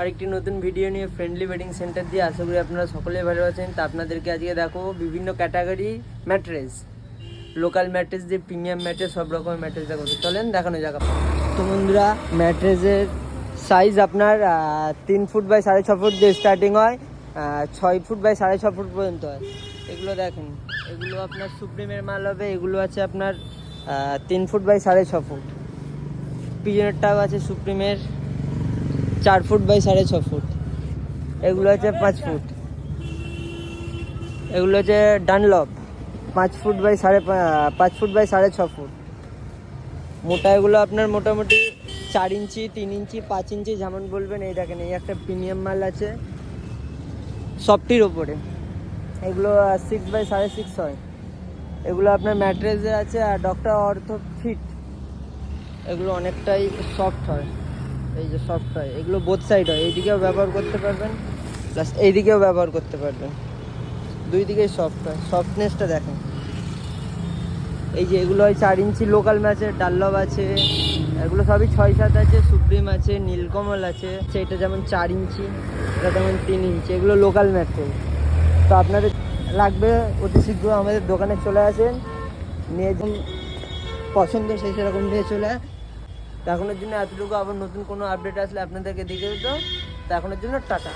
আরেকটি নতুন ভিডিও নিয়ে ফ্রেন্ডলি ওয়েডিং সেন্টার দিয়ে আশা করি আপনারা সকলেই ভালো আছেন। তা আপনাদেরকে আজকে দেখো বিভিন্ন ক্যাটাগরি ম্যাট্রেস লোকাল ম্যাট্রেস দিয়ে প্রিমিয়াম ম্যাট্রেস সব রকমের ম্যাট্রেস দেখো। চলেন দেখানো যাক। তো বন্ধুরা ম্যাট্রেসের সাইজ আপনার তিন ফুট বাই সাড়ে ছ ফুট দিয়ে স্টার্টিং হয় ছয় ফুট বাই সাড়ে ছ ফুট পর্যন্ত হয়। এগুলো দেখেন, এগুলো আপনার সুপ্রিমের মাল হবে, এগুলো আছে আপনার তিন ফুট বাই সাড়ে ছ ফুট পিজনেরটাও আছে সুপ্রিমের। চার ফুট বাই সাড়ে ছ ফুট। এগুলো আছে পাঁচ ফুট। এগুলো হচ্ছে ডানলপ পাঁচ ফুট বাই সাড়ে পাঁচ ফুট বাই সাড়ে ছ ফুট। মোটা এগুলো আপনার মোটামুটি চার ইঞ্চি, তিন ইঞ্চি, পাঁচ ইঞ্চি যেমন বলবেন। এই দেখেন, এই একটা প্রিমিয়াম মাল আছে। সফটির ওপরে এগুলো সিক্স বাই সাড়ে সিক্স হয়। এগুলো আপনার ম্যাট্রেসে আছে আর ডক্টর অর্থ ফিট এগুলো অনেকটাই সফট হয়। এই যে সফট হয় এগুলো বোথ সাইড হয়। এইদিকেও ব্যবহার করতে পারবেন প্লাস এইদিকেও ব্যবহার করতে পারবেন। দুই দিকেই সফট হয় সফটনেসটা দেখেন। এই যে এগুলো হয় চার ইঞ্চি লোকাল ম্যাচের ডাল্লভ আছে, এগুলো সবই ছয় সাত আছে, সুপ্রিম আছে, নীলকমল আছে। সেটা যেমন চার ইঞ্চি, এটা যেমন তিন ইঞ্চি, এগুলো লোকাল ম্যাট্রেস তো আপনাদের লাগবে অতি শীঘ্র আমাদের দোকানে চলে আসেন, নিয়ে পছন্দ সেই সেরকম নিয়ে চলে। তো এখনের জন্য এতটুকু আবার নতুন কোনো আপডেট আসলে আপনাদেরকে দিয়ে দিত তো এখনের জন্য টাটা।